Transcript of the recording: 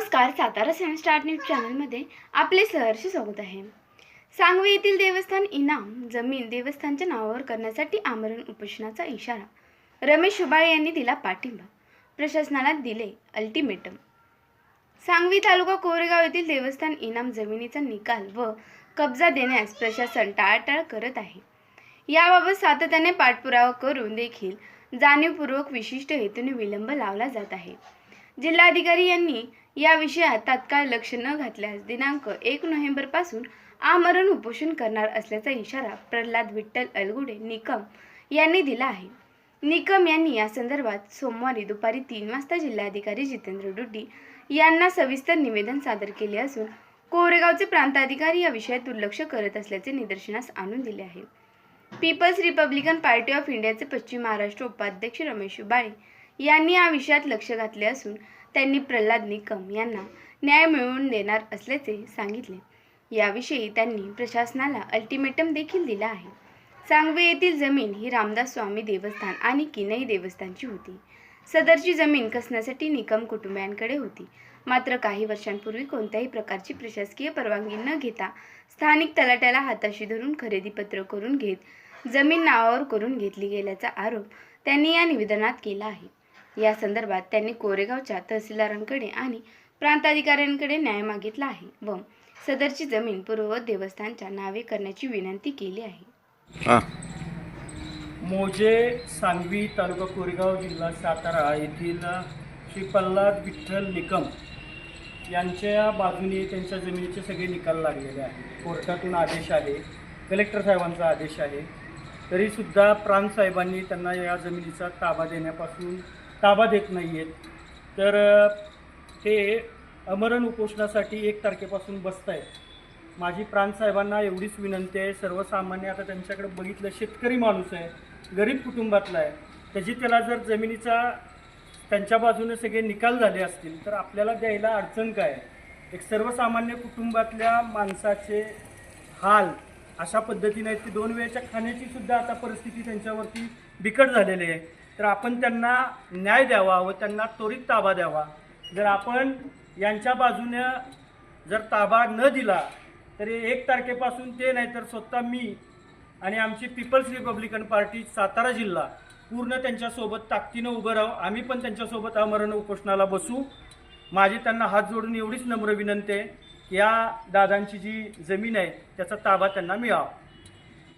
नमस्कार सातारा सेवन start news चॅनलमध्ये आपले सहर्ष स्वागत आहे. सांगवी येथील देवस्थान इनाम जमीन देवस्थानच्या नावावर करण्यासाठी आमरण उपोषणाचा इशारा रमेश शुभाळे यांनी दिला पाठिंबा प्रशासनाला दिले अल्टिमेटम सांगवी तालुका कोरेगाव येथील देवस्थान इनाम जमिनीचा निकाल व कब्जा देण्यास प्रशासन टाळाटाळ करत आहे. याबाबत सातत्याने पाठपुरावा करून देखील जाणीवपूर्वक विशिष्ट हेतूने विलंब लावला जात आहे. जिल्हाधिकारी यांनी या विषयात तात्काळ लक्ष न घातल्यास दिनांक एक नोव्हेंबरपासून आमरण उपोषण करणार असल्याचा इशारा प्रल्हाद विठ्ठल अलगुडे निकम यांनी दिला आहे. निकम यांनी या संदर्भात सोमवारी दुपारी तीन वाजता जिल्हाधिकारी जितेंद्र डुड्डी यांना सविस्तर निवेदन सादर केले असून कोरेगावचे प्रांताधिकारी या विषयात दुर्लक्ष करत असल्याचे निदर्शनास आणून दिले आहे. पीपल्स रिपब्लिकन पार्टी ऑफ इंडियाचे पश्चिम महाराष्ट्र उपाध्यक्ष रमेश बाळे यांनी या विषयात लक्ष घातले असून त्यांनी प्रल्हाद निकम यांना न्याय मिळवून देणार असल्याचे सांगितले. याविषयी त्यांनी प्रशासनाला अल्टिमेटम देखील दिला आहे. सांगवे येथील जमीन ही रामदास स्वामी देवस्थान आणि किनई देवस्थानची होती. सदरची जमीन कसण्यासाठी निकम कुटुंबियांकडे होती. मात्र काही वर्षांपूर्वी कोणत्याही प्रकारची प्रशासकीय परवानगी न घेता स्थानिक तलाट्याला हाताशी धरून खरेदीपत्र करून घेत जमीन नावावर करून घेतली गेल्याचा आरोप त्यांनी या निवेदनात केला आहे. या संदर्भात त्यांनी कोरेगावच्या तहसीलदारांकडे आणि प्रांताधिकाऱ्यांकडे न्याय मागितला आहे व सदरची जमीन पूर्ववत देवस्थानच्या नावे करण्याची विनंती केली आहे. हां. मोजे सांगवी तालुका कोरेगाव जिल्हा सातारा येथील श्री प्रल्हाद विठ्ठल निकम यांच्या बाजूने त्यांच्या जमिनीचे सगळे निकाल लागलेले आहेत. कोर्टातून आदेश आहे कलेक्टर साहेबांचा आदेश आहे. तरीसुद्धा प्रांत साहेबांनी त्यांना या जमिनीचा ताबा देण्यापासून ताबा देत नाही आहेत तर ते अमरण उपोषणासाठी एक तारखेपासून बसत आहेत माझी प्राणसाहेबांना एवढीच विनंती आहे. सर्वसामान्य आता त्यांच्याकडे बघितलं शेतकरी माणूस आहे गरीब कुटुंबातला आहे. त्याची त्याला जर जमिनीचा त्यांच्या बाजूने सगळे निकाल झाले असतील तर आपल्याला द्यायला अडचण काय? आहे? एक सर्वसामान्य कुटुंबातल्या माणसाचे हाल अशा पद्धतीने आहेत की दोन वेळेच्या खाण्याची सुद्धा आता परिस्थिती त्यांच्यावरती बिकट झालेली आहे. तर आपण त्यांना न्याय द्यावा व त्यांना त्वरित ताबा द्यावा. जर आपण यांच्या बाजूनं जर ताबा न दिला तरी एक तारखेपासून ते नाही तर स्वतः मी आणि आमची पीपल्स रिपब्लिकन पार्टी सातारा जिल्हा पूर्ण त्यांच्यासोबत ताकदीनं उभं राहू. आम्ही पण त्यांच्यासोबत अमरण उपोषणाला बसू. माझी त्यांना हात जोडून एवढीच नम्र विनंती आहे. या दादांची जी जमीन आहे त्याचा ताबा त्यांना मिळावा.